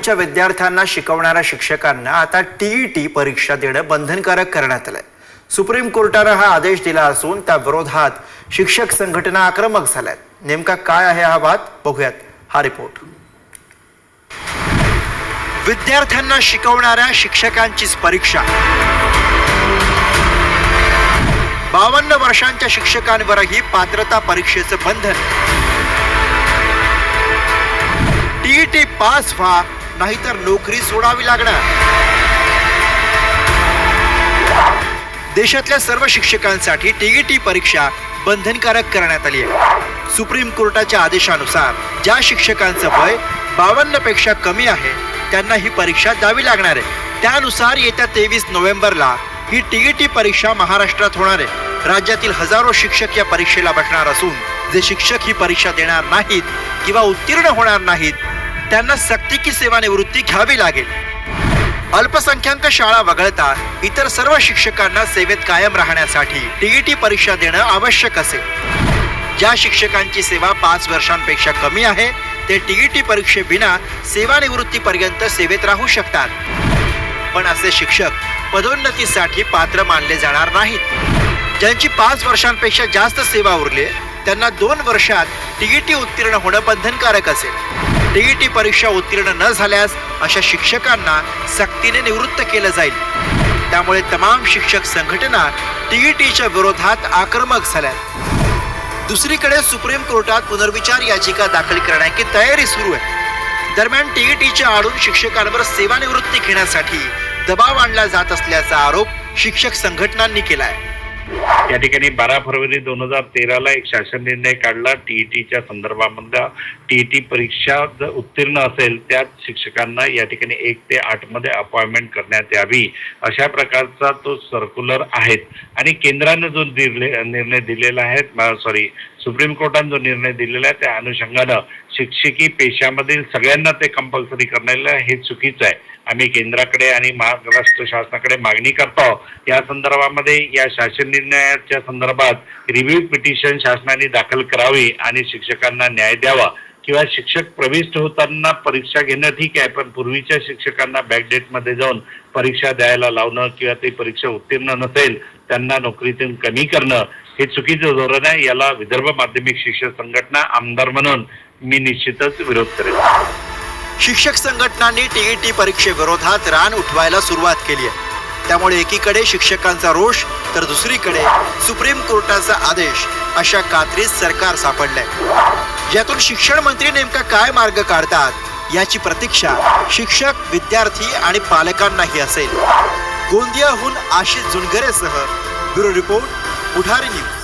च्या विद्यार्थ्यांना शिकवणाऱ्या शिक्षकांना आता टीईटी परीक्षा देणं बंधनकारक करण्यात आलंय. सुप्रीम कोर्टानं हा आदेश दिला असून त्या विरोधात शिक्षक संघटना आक्रमक झाल्यात. नेमका काय आहे हा वाद बघूयात. हा रिपोर्ट. विद्यार्थ्यांना शिकवणाऱ्या शिक्षकांचीच परीक्षा. बावन्न वर्षांच्या शिक्षकांवरही पात्रता परीक्षेचं बंधन. टीईटी पास व्हा नाहीतर नोकरी सोडावी लागणार. देशातल्या सर्व शिक्षकांसाठी टीईटी परीक्षा बंधनकारक करण्यात आली आहे. सुप्रीम कोर्टाच्या आदेशानुसार ज्या शिक्षकांचं वय बावन्नपेक्षा कमी आहे त्यांना ही परीक्षा द्यावी लागणार आहे. त्यानुसार येत्या तेवीस नोव्हेंबरला ही टीईटी परीक्षा महाराष्ट्रात होणार आहे. राज्यातील हजारो शिक्षक या परीक्षेला बसणार असून जे शिक्षक ही परीक्षा देणार नाहीत किंवा उत्तीर्ण होणार नाहीत त्यांना सक्तीची सेवानिवृत्ती घ्यावी लागेल. अल्पसंख्याक शाळा वगळता इतर सर्व शिक्षकांना सेवेत कायम राहण्यासाठी टीईटी परीक्षा देणं आवश्यक असेल ज्या शिक्षकांची सेवा पाच वर्षांपेक्षा कमी आहे ते टीईटी परीक्षेविना सेवानिवृत्तीपर्यंत सेवेत राहू शकतात. पण असे शिक्षक पदोन्नतीसाठी पात्र मानले जाणार नाहीत. ज्यांची पाच वर्षांपेक्षा जास्त सेवा उरली त्यांना दोन वर्षात टीईटी उत्तीर्ण होणं बंधनकारक असेल. टीईटी परीक्षा उत्तीर्ण न झाल्यास अशा शिक्षकांना सक्तीने निवृत्त केलं जाईल. त्यामुळे तमाम शिक्षक संघटना टीईटीच्या विरोधात आक्रमक झाल्या दुसरीकडे सुप्रीम कोर्टात पुनर्विचार याचिका दाखल करण्याची तयारी सुरू आहे. दरम्यान टीईटीच्या आडून शिक्षकांवर सेवानिवृत्ती घेण्यासाठी दबाव आणला जात असल्याचा आरोप शिक्षक संघटनांनी केला आहे या ठिकाणी बारा फरवरी दोन हजार तेराला एक शासन निर्णय काढला. टीईटीच्या संदर्भामध्ये टीईटी परीक्षा जर उत्तीर्ण असेल त्याच शिक्षकांना या ठिकाणी एक ते आठमध्ये अपॉइंटमेंट करण्यात यावी. अशा प्रकारचा तो सर्क्युलर आहेत आणि केंद्राने जो निर्णय दिलेला आहे सॉरी सुप्रीम कोर्टाने जो निर्णय दिलेला आहे त्या अनुषंगानं शिक्षकी पेशामधील सगळ्यांना ते कंपल्सरी करण्याला हे चुकीचं आहे. आम्ही केंद्राकडे आणि महाराष्ट्र शासनाकडे मागणी करतो या संदर्भामध्ये या शासन निर्णयाच्या संदर्भात रिव्ह्यू पिटिशन शासनाने दाखल करावी आणि शिक्षकांना न्याय द्यावा. किंवा शिक्षक प्रविष्ट होताना परीक्षा घेणं ठीक आहे पण पूर्वीच्या शिक्षकांना बॅकडेटमध्ये जाऊन परीक्षा द्यायला लावणं किंवा ती परीक्षा उत्तीर्ण नसेल त्यांना नोकरीतून कमी करणं हे चुकीचं धोरण आहे. याला विदर्भ माध्यमिक शिक्षक संघटना आमदार म्हणून मी निश्चितच विरोध करेन. शिक्षक संघटनांनी टीईटी परीक्षेविरोधात रान उठवायला सुरुवात केली आहे. त्यामुळे एकीकडे शिक्षकांचा रोष तर दुसरीकडे सुप्रीम कोर्टाचा आदेश अशा कात्रीत सरकार सापडलंय. यातून शिक्षण मंत्री नेमका काय मार्ग काढतात याची प्रतीक्षा शिक्षक विद्यार्थी आणि पालकांनाही असेल. गोंदियाहून आशिष जुनगरेसह ब्युरो रिपोर्ट पुढारी न्यूज.